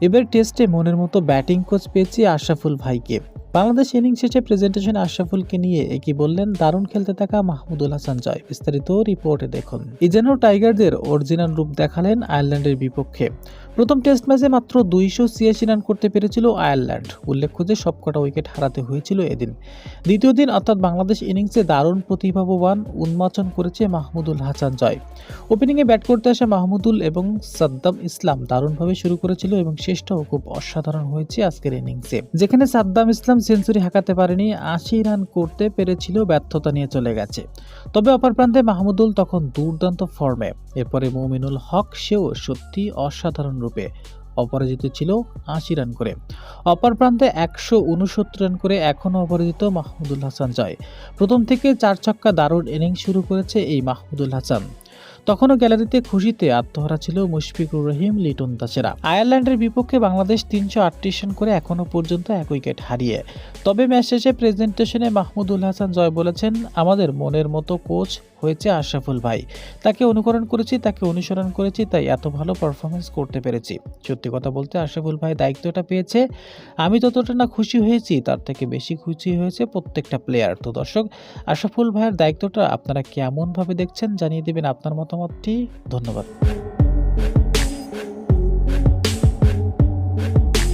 এবার টেস্টে মনের মতো ব্যাটিং কোচ পেয়েছি আশরাফুল ভাইকে। বাংলাদেশ ইনিংস শেষে প্রেজেন্টেশন আশরাফুলকে নিয়ে একই বললেন, দারুণ খেলতে থাকা মাহমুদুল হাসান জয়। বিস্তারিত রিপোর্টে দেখুন। ইজেনো টাইগারদের অরিজিনাল রূপ দেখালেন আয়ারল্যান্ডের বিপক্ষে। প্রথম টেস্ট ম্যাচে মাত্র দুইশো ছিয়াশি রান করতে পেরেছিল আয়ারল্যান্ড। উল্লেখ্য যে, সবকটা উইকেট হারাতে হয়েছিল এদিন। দ্বিতীয় দিন, অর্থাৎ বাংলাদেশ ইনিংসে দারুণ প্রতিভাবান উন্মোচন করেছে মাহমুদুল হাসান জয়। ওপেনিংয়ে ব্যাট করতে আসা মাহমুদুল এবং সাদ্দাম ইসলাম দারুণভাবে শুরু করেছিল এবং শেষটাও খুব অসাধারণ হয়েছে আজকের ইনিংসে। যেখানে সাদ্দাম ইসলাম সেঞ্চুরি হাঁকাতে পারেনি, আশি রান করতে পেরেছিল, ব্যর্থতা নিয়ে চলে গেছে। তবে অপর প্রান্তে মাহমুদুল তখন দুর্দান্ত ফর্মে। এরপরে মুমিনুল হক, সেও সত্যি অসাধারণ রূপে অপরাজিত ছিল আশি রান করে। অপর প্রান্তে একশো উনসত্তর রান করে এখনও অপরাজিত মাহমুদুল হাসান জয়। প্রথম থেকে চার ছক্কা দারুণ ইনিংস শুরু করেছে এই মাহমুদুল হাসান। তখনও গ্যালারিতে খুশিতে আত্মহারা ছিল মুশফিকুর রহিম, লিটন দাসেরা আয়ারল্যান্ডের বিপক্ষে বাংলাদেশ তিনশো আটত্রিশ রান করে এখনও পর্যন্ত এক উইকেট হারিয়ে। তবে ম্যাচ শেষে প্রেজেন্টেশনে মাহমুদুল হাসান জয় বলেছেন, আমাদের মনের মতো কোচ হয়েছে আশরাফুল ভাই। তাকে অনুকরণ করেছি, তাকে অনুসরণ করেছি, তাই এত ভালো পারফরমেন্স করতে পেরেছি। সত্যি কথা বলতে আশরাফুল ভাই দায়িত্বটা পেয়েছে। আমি ততটা না খুশি হয়েছি, তার থেকে বেশি খুশি হয়েছে প্রত্যেকটা প্লেয়ার তো দর্শক, আশরাফুল ভাইয়ের দায়িত্বটা আপনারা কেমনভাবে দেখছেন জানিয়ে দেবেন আপনার মতামতটি। ধন্যবাদ।